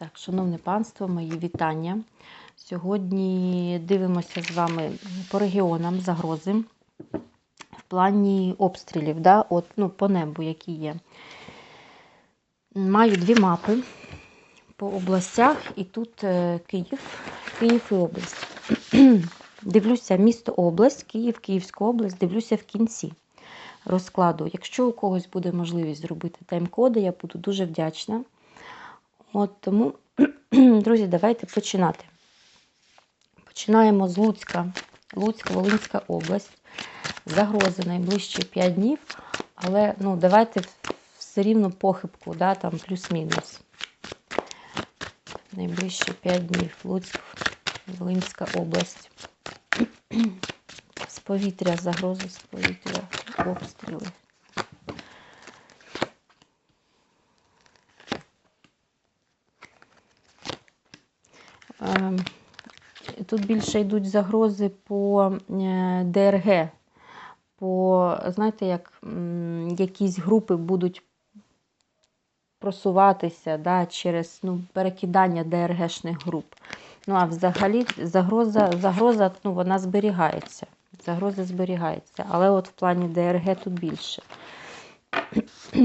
Так, шановне панство, мої вітання. Сьогодні дивимося з вами по регіонам загрози в плані обстрілів, да? От, ну, по небу, які є. Маю дві мапи по областях, і тут е, Київ, Київ і область. Дивлюся місто область, Київ, Київську область, дивлюся в кінці розкладу. Якщо у когось буде можливість зробити тайм-коди, я буду дуже вдячна. От тому, друзі, давайте починати. Починаємо з Луцька. Луцька, Волинська область. Загрози найближчі 5 днів, але ну, давайте все рівно похибку, да, там плюс-мінус. Найближчі 5 днів. Луцьк, Волинська область. З повітря, загрози з повітря, обстріли. Тут більше йдуть загрози по е, ДРГ, по, знаєте, як якісь групи будуть просуватися да, через ну, перекидання ДРГшних груп. Ну, а взагалі загроза, загроза ну, вона зберігається. Загроза зберігається. Але от в плані ДРГ тут більше.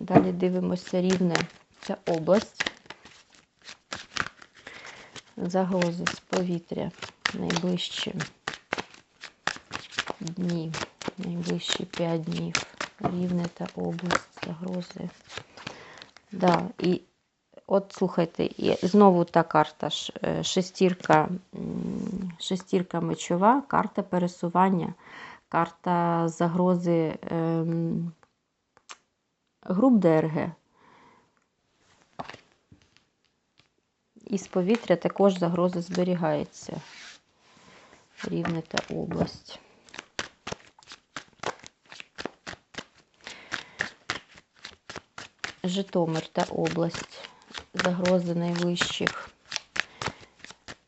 Далі дивимося рівне ця область. Загрози з повітря найближчі дні, найближчі 5 днів. Рівне та область загрози. Да, і от слухайте, і знову та карта е, шестірка, шестірка мечова, карта пересування, карта загрози ем, груп ДРГ. І з повітря також загроза зберігається. Рівне та область. Житомир та область. Загрози найвищих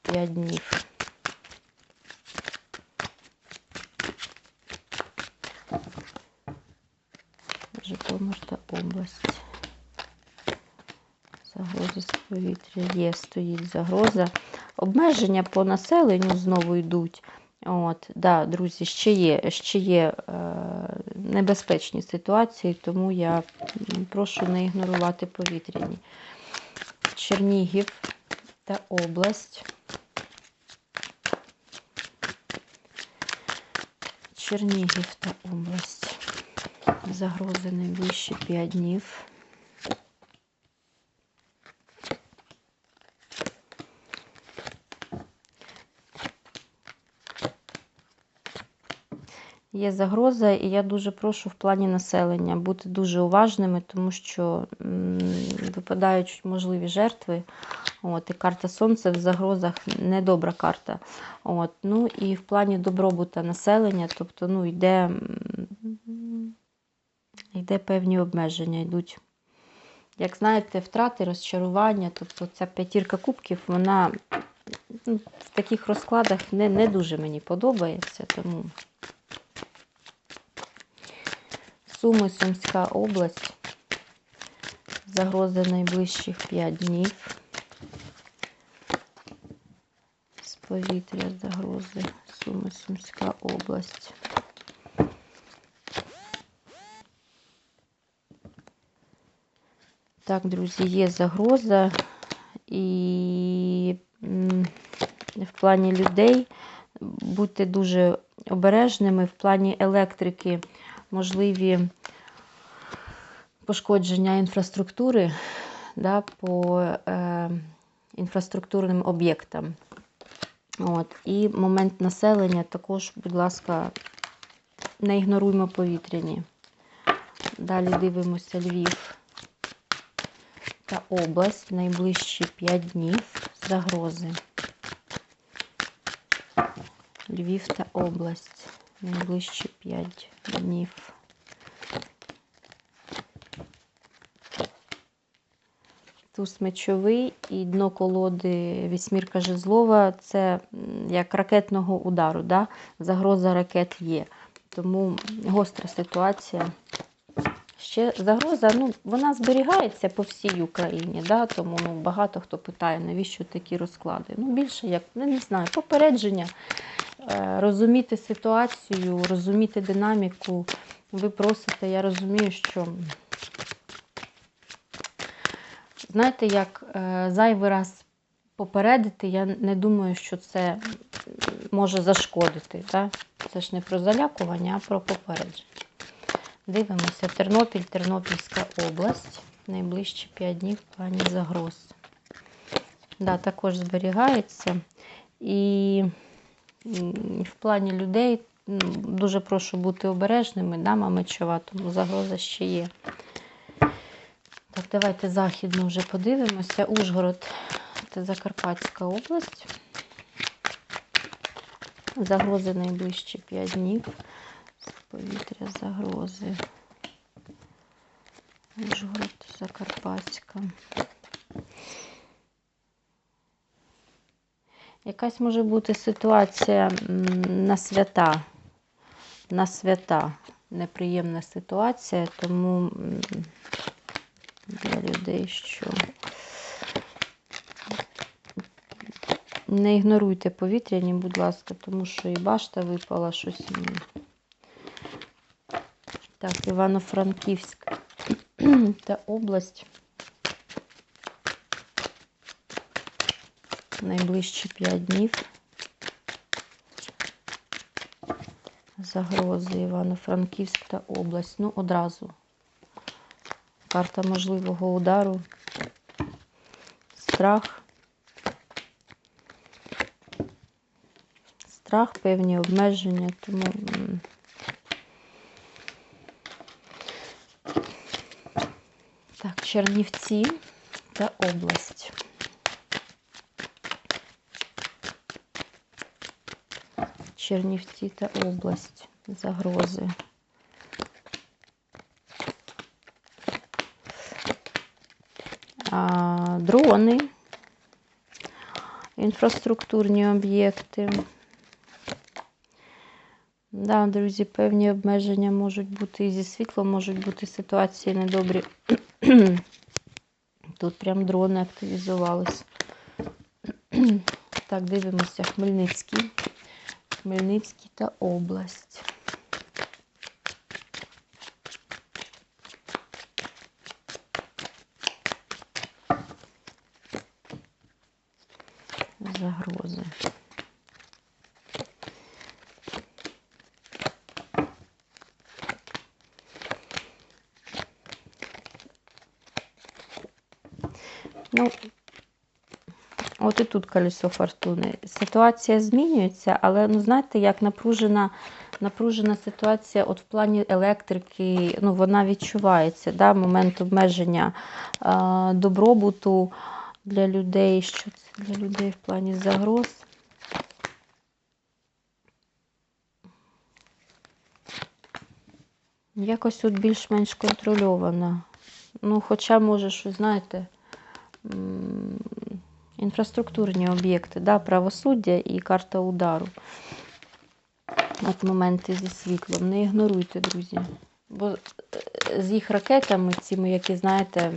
5 днів. Житомир та область. Загроза з повітря є, стоїть загроза. Обмеження по населенню знову йдуть. От, да, Друзі, ще є ще є е, небезпечні ситуації, тому я прошу не ігнорувати повітряні. Чернігів та область. Чернігів та область. Загрози найближчі 5 днів. Є загроза, і я дуже прошу в плані населення бути дуже уважними, тому що випадають можливі жертви. От, І карта Сонця в загрозах недобра карта. От, Ну І в плані добробута населення, тобто ну, йде, йде певні обмеження. йдуть. Як знаєте, втрати, розчарування, тобто ця п'ятірка кубків, вона ну, в таких розкладах не, не дуже мені подобається. тому... Суми, Сумська область. Загрози найближчих 5 днів. З повітря загрози. Суми, Сумська область. Так, друзі, є загроза. І в плані людей будьте дуже обережними, в плані електрики можливі пошкодження інфраструктури да, по е, інфраструктурним об'єктам. От. І момент населення також, будь ласка, не ігноруймо повітряні. Далі дивимося Львів та область найближчі 5 днів загрози. Львів та область найближчі 5 днів. Туз мечовий і дно колоди вісьмірка жезлова це як ракетного удару. Да? Загроза ракет є. Тому гостра ситуація Ще загроза, ну, вона зберігається по всій Україні, да? тому ну, багато хто питає, навіщо такі розклади. Ну, більше як, ну, не знаю, попередження, розуміти ситуацію, розуміти динаміку. Ви просите, я розумію, що знаєте, як е, зайвий раз попередити, я не думаю, що це може зашкодити. Да? Це ж не про залякування, а про попередження. Дивимося, Тернопіль, Тернопільська область. Найближчі 5 днів в плані загроз. Да, також зберігається. І в плані людей дуже прошу бути обережними, дама мечова, тому загроза ще є. Так, давайте західну вже подивимося. Ужгород це Закарпатська область. Загрози найближчі 5 днів. Повітря загрози. Ужгород, Закарпатська. Якась може бути ситуація на свята. На свята. Неприємна ситуація, тому для людей, що не ігноруйте повітряні, будь ласка, тому що і башта випала щось. Так, Івано-Франківськ та область. Найближчі 5 днів. Загрози Івано-Франківськ та область. Ну, одразу. Карта можливого удару. Страх. Страх, певні обмеження, тому. Так, Чернівці та область. Чернівці та область. Загрози. А, дрони, інфраструктурні об'єкти. Да, друзі, певні обмеження можуть бути і зі світлом, можуть бути ситуації недобрі. Тут прям дрони активізувались. Так, дивимося Хмельницький. Хмельницький та область. Загрози. Ну, от і тут колесо фортуни. Ситуація змінюється, але ну, знаєте, як напружена, напружена ситуація от в плані електрики, ну, вона відчувається. Да? Момент обмеження е, добробуту для людей. Що це для людей в плані загроз? Якось от більш-менш контрольована. Ну, хоча, може, що, знаєте, інфраструктурні об'єкти, да, правосуддя і карта удару. От моменти зі світлом. Не ігноруйте, друзі. Бо е, з їх ракетами, цими, які, знаєте,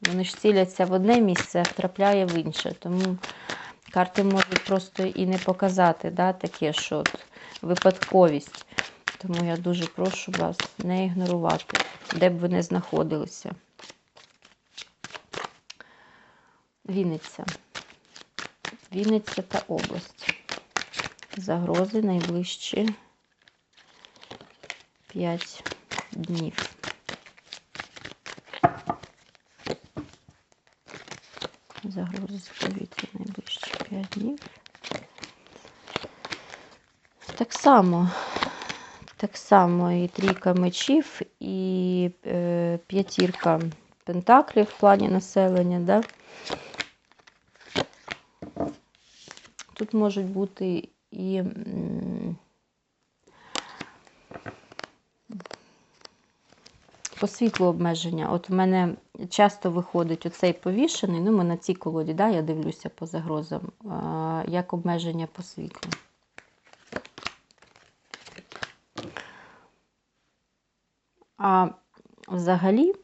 вони ж ціляться в одне місце, а втрапляє в інше. Тому карти можуть просто і не показати да, таке, що от випадковість. Тому я дуже прошу вас не ігнорувати, де б ви не знаходилися. Вінниця. Вінниця та область. Загрози найближчі 5 днів. Загрози з повітря найближчі 5 днів. Так само, так само і трійка мечів, і е, п'ятірка пентаклів в плані населення. Да? Тут можуть бути і по світлу обмеження. От в мене часто виходить оцей повішений, ну ми на цій колоді, да, я дивлюся по загрозам, як обмеження по світлу. А взагалі,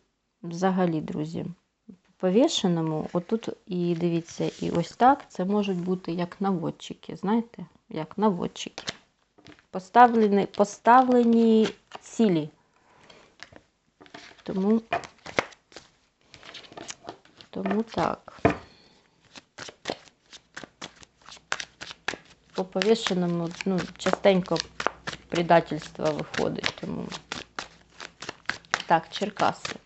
взагалі, друзі, повішеному, отут і дивіться, і ось так, це можуть бути як наводчики, знаєте, як наводчики. Поставлені, поставлені цілі. Тому, тому так. По повішеному, ну, частенько предательство виходить, тому. Так, Черкаси.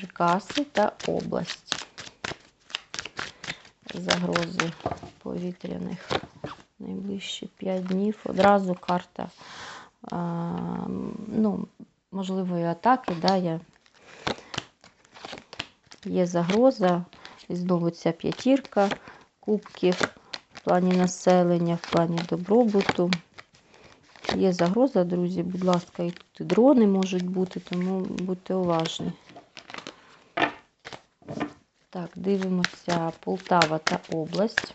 Черкаси та область. Загрози повітряних найближчі 5 днів. Одразу карта а, ну, можливої атаки, да, я... є загроза. І знову ця п'ятірка кубків в плані населення, в плані добробуту. Є загроза, друзі, будь ласка, і тут і дрони можуть бути, тому будьте уважні. Так, дивимося Полтава та область.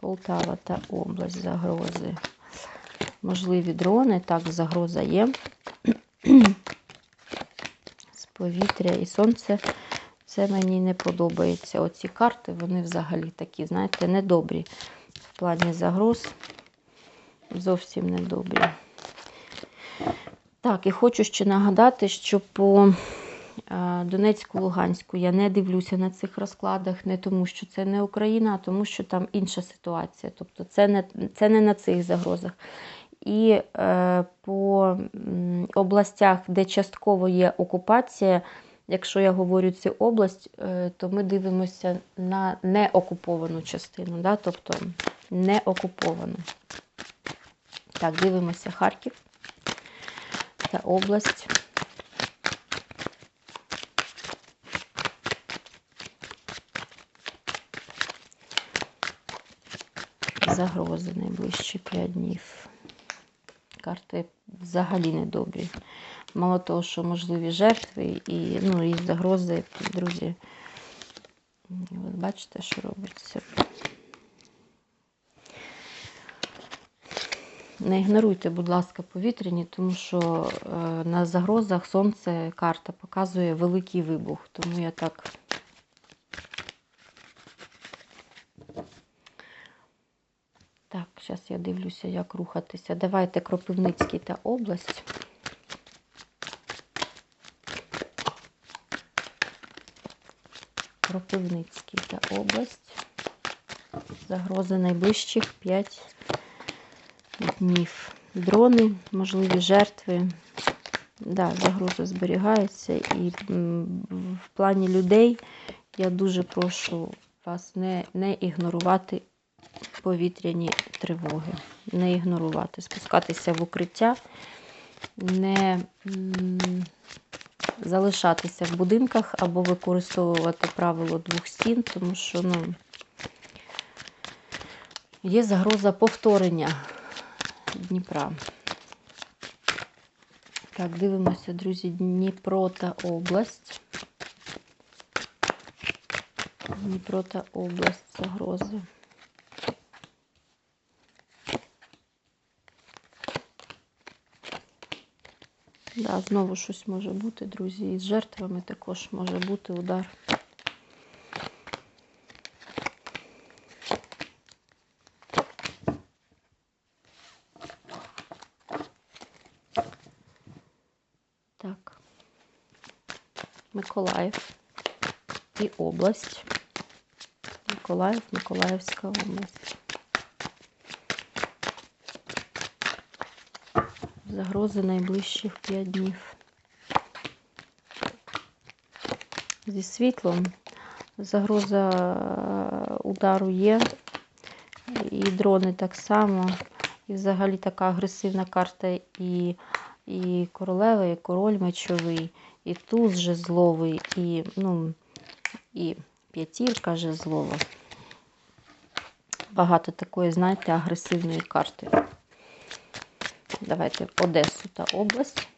Полтава та область загрози. Можливі дрони, так, загроза є. З повітря і сонце. Це мені не подобається. Оці карти, вони взагалі такі, знаєте, недобрі. В плані загроз. Зовсім недобрі. Так, і хочу ще нагадати, що по Донецьку, Луганську я не дивлюся на цих розкладах, не тому, що це не Україна, а тому, що там інша ситуація. Тобто це не, це не на цих загрозах. І е, по областях, де частково є окупація, якщо я говорю цю область, е, то ми дивимося на неокуповану частину, да? тобто не окуповану. Так, дивимося Харків та область. Загрози найближчі 5 днів. Карти взагалі не добрі. Мало того, що можливі жертви і ну, і загрози, друзі. Ви бачите, що робиться. Не ігноруйте, будь ласка, повітряні, тому що е, на загрозах сонце карта показує великий вибух. Тому я так. Так, зараз я дивлюся, як рухатися. Давайте Кропивницький та область. Кропивницький та область. Загрози найближчих 5 днів. Дрони, можливі жертви. Да, загроза зберігається. І в плані людей я дуже прошу вас не, не ігнорувати повітряні тривоги. Не ігнорувати, спускатися в укриття, не залишатися в будинках або використовувати правило двох стін, тому що ну, є загроза повторення Дніпра. Так, дивимося, друзі, Дніпро та область. Дніпро та область загрози. Да, знову щось може бути, друзі. І з жертвами також може бути удар. Так. Миколаїв і область. Миколаїв, Миколаївська область. Загрози найближчих 5 днів. Зі світлом загроза удару є, і дрони так само. І взагалі така агресивна карта і і королева, і король мечовий, і туз жезловий, і ну, і п'ятірка жезлова. Багато такої, знаєте, агресивної карти. Давайте Одесу та область.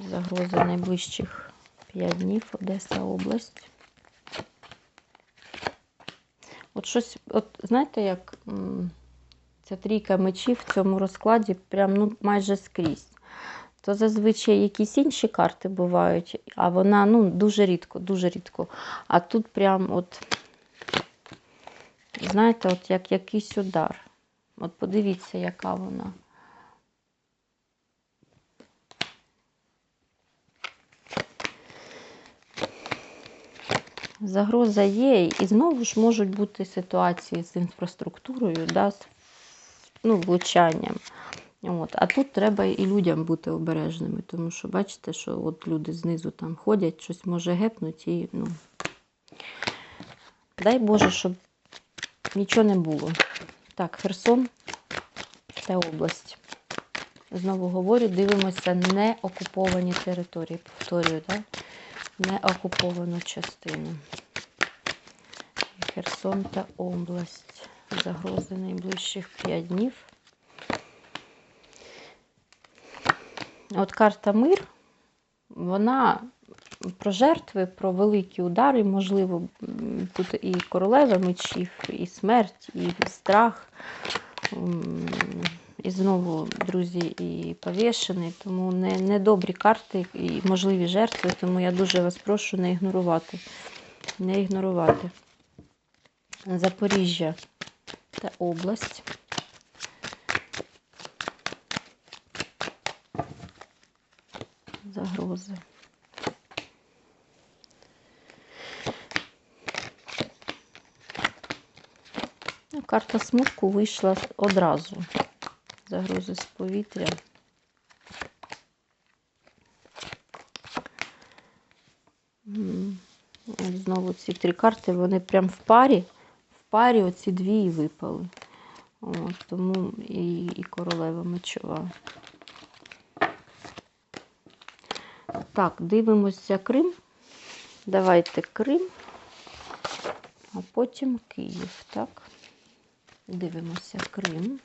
Загроза найближчих 5 днів Одеса область. От щось, от знаєте, як ця трійка мечів в цьому розкладі прям ну, майже скрізь. То зазвичай якісь інші карти бувають, а вона ну, дуже рідко, дуже рідко. А тут прям от, знаєте, от як якийсь удар. От подивіться, яка вона. Загроза є, і знову ж можуть бути ситуації з інфраструктурою, да, з ну, влучанням. От. А тут треба і людям бути обережними, тому що бачите, що от люди знизу там ходять, щось може гепнуть і ну. Дай Боже, щоб нічого не було. Так, Херсон це область. Знову говорю, дивимося не окуповані території. Повторюю, так? Не окуповану частину. Херсон та область. Загрози найближчих 5 днів. От карта мир, вона про жертви, про великі удари, можливо, тут і королева мечів, і смерть, і страх. І знову, друзі, і повішений, тому не, не добрі карти і можливі жертви, тому я дуже вас прошу не ігнорувати. Не ігнорувати. Запоріжжя та область. Загрози. Карта смутку вийшла одразу. Загрози з повітря. Знову ці три карти, вони прям в парі. В парі оці дві і випали. От, тому і, і королева мечова. Так, дивимося Крим. Давайте Крим, а потім Київ. Так, дивимося Крим.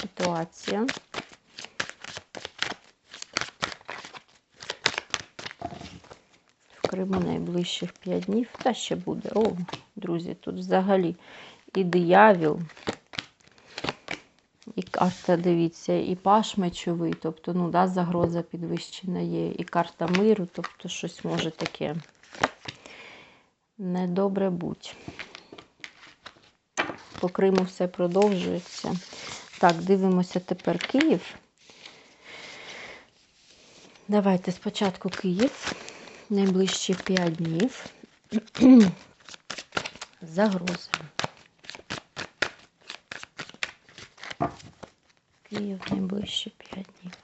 Ситуація. В Криму найближчих 5 днів. Та ще буде. О, друзі, тут взагалі і диявіл, і карта, дивіться, і паш мечовий, тобто, ну, да, загроза підвищена є, і карта миру, тобто щось може таке недобре будь. По Криму все продовжується. Так, дивимося тепер Київ. Давайте спочатку Київ. Найближчі 5 днів. Загрози. Київ найближчі 5 днів.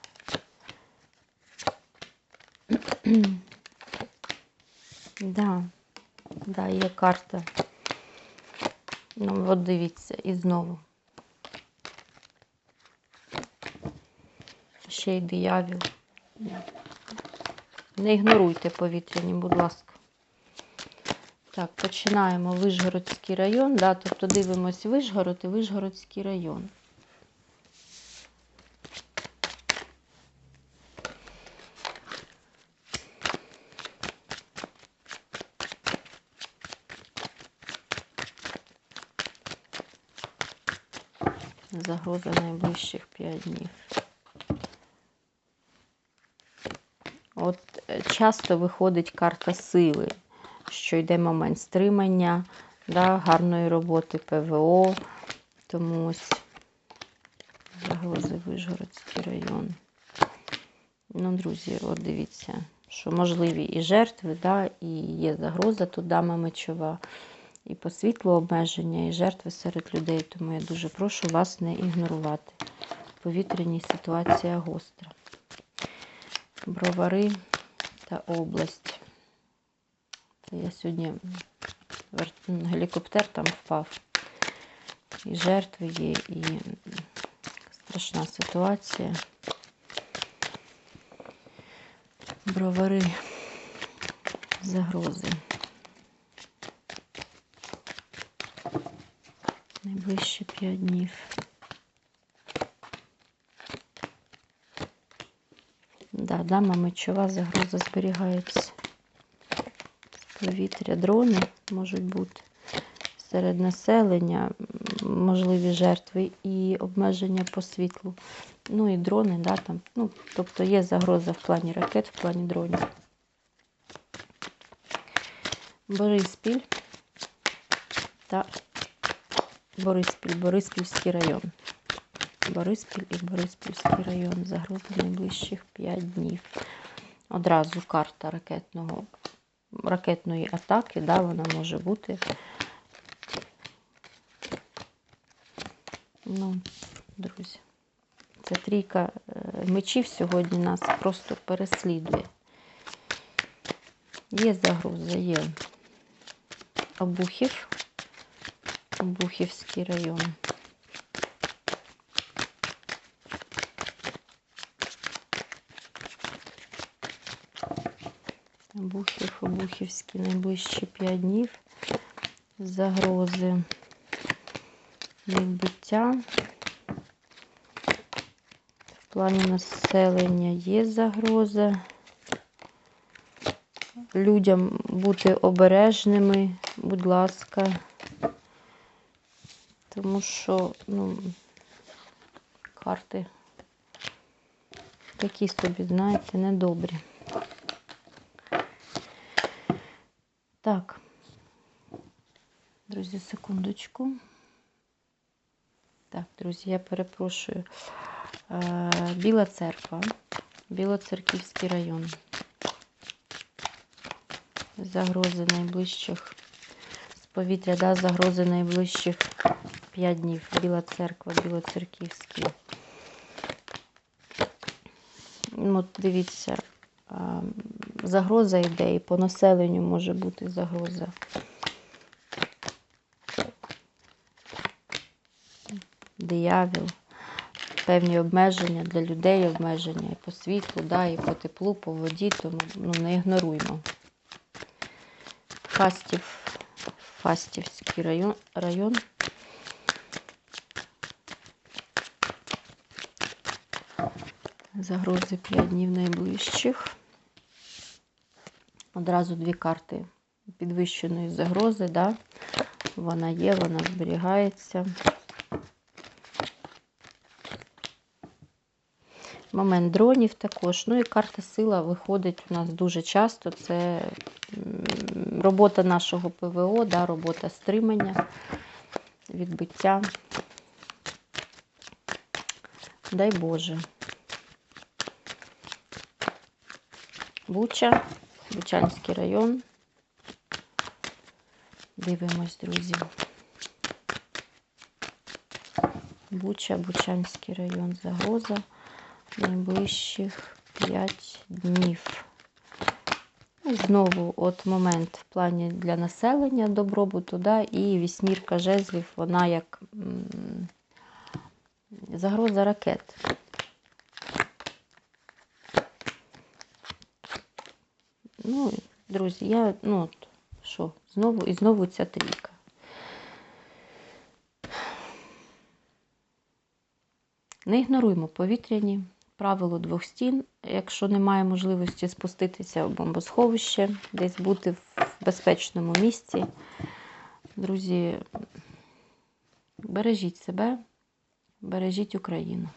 да, да, є карта. Ну, от дивіться, і знову. Ще й диявіл. Не ігноруйте повітряні, будь ласка. Так, починаємо Вишгородський район. Да, тобто дивимось Вишгород і Вишгородський район. Загроза найближчих 5 днів. От е, часто виходить карта сили, що йде момент стримання, да, гарної роботи ПВО. Тому ось загрози Вишгородський район. Ну, друзі, от дивіться, що можливі і жертви, да, і є загроза тут дама мечова, і по світлу обмеження, і жертви серед людей. Тому я дуже прошу вас не ігнорувати. Повітряні ситуація гостра. Бровари область. Я сьогодні гелікоптер там впав. І жертви є, і страшна ситуація. Бровари загрози. Найближчі 5 днів. Да, Да, дама мечова загроза зберігається. Повітря дрони можуть бути серед населення, можливі жертви і обмеження по світлу. Ну і дрони, да, там, ну, тобто є загроза в плані ракет, в плані дронів. Бориспіль та Бориспіль, Бориспільський район. Бориспіль і Бориспільський район. Загроза найближчих 5 днів. Одразу карта ракетного, ракетної атаки, да, вона може бути. Ну, друзі, ця трійка е, мечів сьогодні нас просто переслідує. Є загроза, є Обухів, Обухівський район. Обухів, Обухівський найближчі 5 днів. Загрози відбуття. В плані населення є загроза. Людям бути обережними, будь ласка. Тому що, ну, карти такі собі, знаєте, недобрі. Так, друзі, секундочку. Так, друзі, я перепрошую. Е, Біла церква, Білоцерківський район. Загрози найближчих з повітря, да, загрози найближчих 5 днів. Біла церква, Білоцерківський. От дивіться, загроза йде і по населенню може бути загроза. Диявіл, певні обмеження для людей, обмеження і по світлу, да, і по теплу, по воді, тому ну, не ігноруймо. Фастів, Фастівський район, район. Загрози 5 днів найближчих. Одразу дві карти підвищеної загрози, да? Вона є, вона зберігається. Момент дронів також. Ну і карта сила виходить у нас дуже часто. Це робота нашого ПВО, да, робота стримання, відбиття. Дай Боже. Буча, Бучанський район. Дивимось, друзі. Буча, Бучанський район, загроза найближчих 5 днів. Ну, Знову от момент в плані для населення добробуту, да, і вісьмірка жезлів, вона як загроза ракет. Ну, друзі, я, ну, от, що, знову і знову ця трійка. Не ігноруємо повітряні правило двох стін. Якщо немає можливості спуститися в бомбосховище, десь бути в безпечному місці. Друзі, бережіть себе, бережіть Україну.